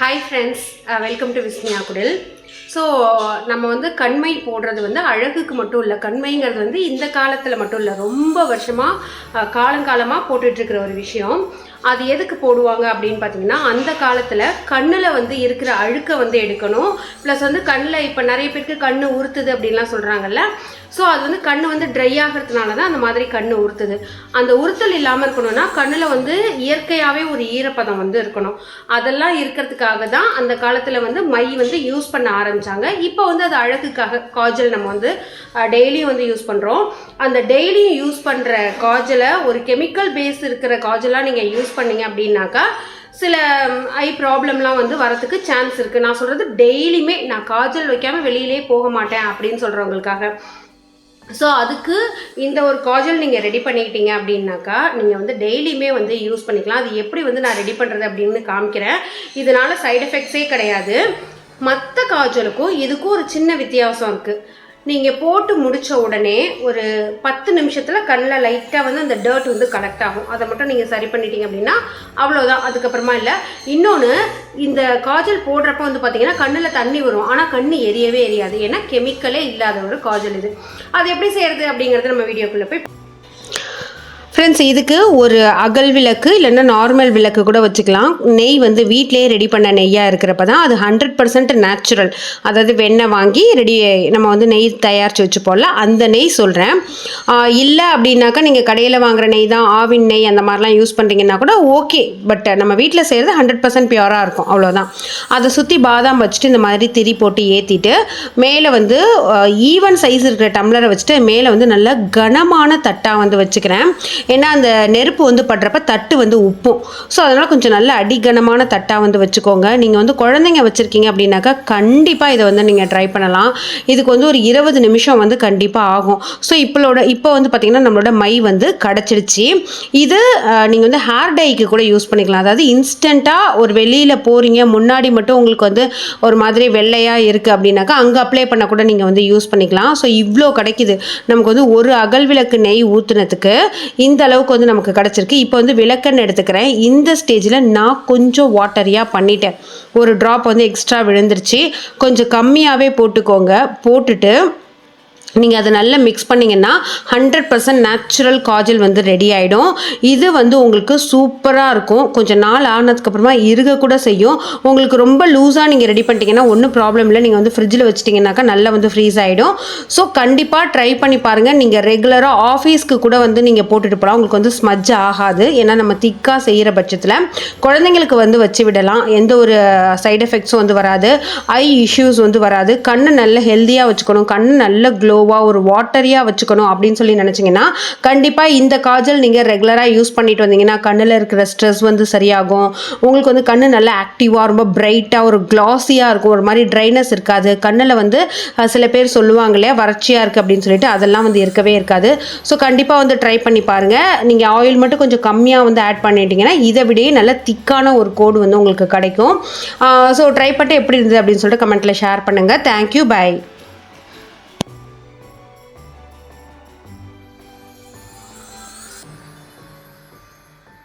Hi friends welcome to Vismaya Kudil so நம்ம வந்து கண்மை போடுறது வந்து அழகுக்கு மட்டும் இல்லை கண்மைங்கிறது வந்து இந்த காலத்தில் மட்டும் இல்லை ரொம்ப வருஷமாக காலங்காலமாக போட்டுட்ருக்கிற ஒரு விஷயம். அது எதுக்கு போடுவாங்க அப்படின்னு பார்த்தீங்கன்னா அந்த காலத்தில் கண்ணில் வந்து இருக்கிற அழுக்கை வந்து எடுக்கணும். ப்ளஸ் வந்து கண்ணில் இப்போ நிறைய பேருக்கு கண் உறுத்துது அப்படின்லாம் சொல்கிறாங்கல்ல ஸோ அது வந்து கண் வந்து ட்ரை ஆகிறதுனால தான் அந்த மாதிரி கண் உறுத்துது. அந்த உறுத்தல் இல்லாமல் இருக்கணும்னா கண்ணில் வந்து இயற்கையாகவே ஒரு ஈரப்பதம் வந்து இருக்கணும். அதெல்லாம் இருக்கிறதுக்காக தான் அந்த காலத்தில் வந்து மை வந்து யூஸ் பண்ண ஆரம்பித்தாங்க இப்போ வந்து அது அழகுக்காக காஜல் நம்ம வந்து டெய்லியும் வந்து யூஸ் பண்ணுறோம் அந்த டெய்லியும் யூஸ் பண்ணுற காஜலை ஒரு கெமிக்கல் பேஸ் இருக்கிற காஜலாக நீங்கள் யூஸ் பண்ணீங்க அப்படின்னாக்கா சில ஐ ப்ராப்ளம்லாம் வந்து வரத்துக்கு சான்ஸ் இருக்குது நான் சொல்கிறது டெய்லியுமே நான் காஜல் வைக்காமல் வெளியிலே போக மாட்டேன் அப்படின்னு சொல்கிறவங்களுக்காக ஸோ அதுக்கு இந்த ஒரு காஜல் நீங்கள் ரெடி பண்ணிக்கிட்டீங்க அப்படின்னாக்கா நீங்கள் வந்து டெய்லியுமே வந்து யூஸ் பண்ணிக்கலாம். அது எப்படி வந்து நான் ரெடி பண்ணுறது அப்படின்னு காமிக்கிறேன். இதனால் சைடு எஃபெக்ட்ஸே கிடையாது. மற்ற காஜலுக்கும் இதுக்கும் ஒரு சின்ன வித்தியாசம் இருக்குது நீங்கள் போட்டு முடித்த உடனே ஒரு பத்து நிமிஷத்தில் கண்ணில் லைட்டாக வந்து அந்த டர்ட் வந்து கலெக்ட் ஆகும். அதை மட்டும் நீங்கள் சரி பண்ணிட்டீங்க அப்படின்னா அவ்வளோதான் அதுக்கப்புறமா இல்லை இன்னொன்று இந்த காஜல் போடுறப்ப வந்து பார்த்தீங்கன்னா கண்ணில் தண்ணி வரும். ஆனால் கண் எரியவே எரியாது. ஏன்னா கெமிக்கலே இல்லாத ஒரு காஜல் இது. அது எப்படி செய்கிறது அப்படிங்கிறது நம்ம வீடியோக்குள்ளே போய் ஃப்ரெண்ட்ஸ் இதுக்கு ஒரு அகல் விளக்கு இல்லைன்னா நார்மல் விளக்கு கூட வச்சுக்கலாம். நெய் வந்து வீட்டிலேயே ரெடி பண்ண நெய்யாக இருக்கிறப்ப தான் அது ஹண்ட்ரட் பர்சன்ட் நேச்சுரல் அதாவது வெண்ணெய் வாங்கி ரெடி நம்ம வந்து நெய் தயாரித்து வச்சுப்போம்ல அந்த நெய் சொல்கிறேன் இல்லை அப்படின்னாக்கா நீங்கள் கடையில் வாங்குற நெய் தான் ஆவின் நெய் அந்த மாதிரிலாம் யூஸ் பண்ணுறீங்கன்னா கூட ஓகே பட் நம்ம வீட்டில் செய்கிறது ஹண்ட்ரட் பர்சன்ட் பியூராக இருக்கும் அவ்வளோதான் அதை சுற்றி பாதாம் வச்சுட்டு இந்த மாதிரி திரி போட்டு ஏற்றிட்டு மேலே வந்து ஈவன் சைஸ் இருக்கிற டம்ளரை வச்சுட்டு மேலே வந்து நல்ல கனமான தட்டாக வந்து வச்சுக்கிறேன். ஏன்னா அந்த நெருப்பு வந்து படுறப்ப தட்டு வந்து உப்பும். ஸோ அதனால் கொஞ்சம் நல்ல அடிகனமான தட்டாக வந்து வச்சுக்கோங்க. நீங்கள் வந்து குழந்தைங்க வச்சுருக்கீங்க அப்படின்னாக்கா கண்டிப்பாக இதை வந்து நீங்கள் ட்ரை பண்ணலாம். இதுக்கு வந்து ஒரு இருபது நிமிஷம் வந்து கண்டிப்பாக ஆகும். ஸோ இப்பளோட இப்போ வந்து பார்த்திங்கன்னா நம்மளோட மை வந்து கிடச்சிடுச்சு. இது நீங்கள் வந்து ஹேர் டைக்கு கூட யூஸ் பண்ணிக்கலாம். அதாவது இன்ஸ்டண்ட்டாக ஒரு வெளியில் போகிறீங்க முன்னாடி மட்டும் உங்களுக்கு வந்து ஒரு மாதிரி வெள்ளையாக இருக்குது அப்படின்னாக்கா அங்கே அப்ளை பண்ண கூட நீங்கள் வந்து யூஸ் பண்ணிக்கலாம். ஸோ இவ்வளோ கிடைக்குது. நமக்கு வந்து ஒரு அகல் விளக்கு நெய் ஊற்றுனதுக்கு இந்த அளவுக்கு வந்து நமக்கு கிடச்சிருக்கு. இப்போ வந்து விளக்கன்னு எடுத்துக்கிறேன். இந்த ஸ்டேஜில் நான் கொஞ்சம் வாட்டரியாக பண்ணிட்டேன். ஒரு ட்ராப் வந்து எக்ஸ்ட்ரா விழுந்துருச்சு. கொஞ்சம் கம்மியாகவே போட்டுக்கோங்க. போட்டுட்டு நீங்கள் அதை நல்லா மிக்ஸ் பண்ணிங்கன்னா ஹண்ட்ரட் பர்சன்ட் நேச்சுரல் காஜல் வந்து ரெடி ஆகிடும் இது வந்து உங்களுக்கு சூப்பராக இருக்கும். கொஞ்சம் நாள் ஆனதுக்கப்புறமா இருக கூட செய்யும். உங்களுக்கு ரொம்ப லூஸாக நீங்கள் ரெடி பண்ணிட்டீங்கன்னா ஒன்றும் ப்ராப்ளம் இல்லை. நீங்கள் வந்து ஃப்ரிட்ஜில் வச்சிட்டிங்கனாக்கா நல்லா வந்து ஃப்ரீஸ் ஆகிடும் ஸோ கண்டிப்பாக ட்ரை பண்ணி பாருங்கள் நீங்கள் ரெகுலராக ஆஃபீஸ்க்கு கூட வந்து நீங்கள் போட்டுட்டு போகலாம். உங்களுக்கு வந்து ஸ்மஜ் ஆகாது. ஏன்னா நம்ம திக்காக செய்கிற பட்சத்தில் குழந்தைங்களுக்கு வந்து வச்சு விடலாம். எந்த ஒரு சைடு எஃபெக்ட்ஸும் வந்து வராது. ஐ இஷ்யூஸ் வந்து வராது. கண்ணை நல்ல ஹெல்த்தியாக வச்சுக்கணும். கண் நல்ல க்ளோ க்ளோவாக ஒரு வாட்டரியாக வச்சுக்கணும் அப்படின்னு சொல்லி நினச்சிங்கன்னா கண்டிப்பாக இந்த காஜல் நீங்கள் ரெகுலராக யூஸ் பண்ணிட்டு வந்தீங்கன்னா கண்ணில் இருக்கிற ஸ்ட்ரெஸ் வந்து சரியாகும். உங்களுக்கு வந்து கண் நல்லா ஆக்டிவாக ரொம்ப பிரைட்டாக ஒரு க்ளாஸியாக இருக்கும். ஒரு மாதிரி ட்ரைனஸ் இருக்காது. கண்ணில் வந்து சில பேர் சொல்லுவாங்க இல்லையா வறட்சியாக இருக்குது அப்படின்னு சொல்லிட்டு அதெல்லாம் வந்து இருக்கவே இருக்காது. ஸோ கண்டிப்பாக வந்து ட்ரை பண்ணி பாருங்கள் நீங்கள் ஆயில் மட்டும் கொஞ்சம் கம்மியாக வந்து ஆட் பண்ணிட்டீங்கன்னா இதை விடையே நல்ல திக்கான ஒரு கோடு வந்து உங்களுக்கு கிடைக்கும். ஸோ ட்ரை பண்ணிட்டு எப்படி இருந்தது அப்படின்னு சொல்லிட்டு கமெண்ட்டில் ஷேர் பண்ணுங்கள் தேங்க்யூ பை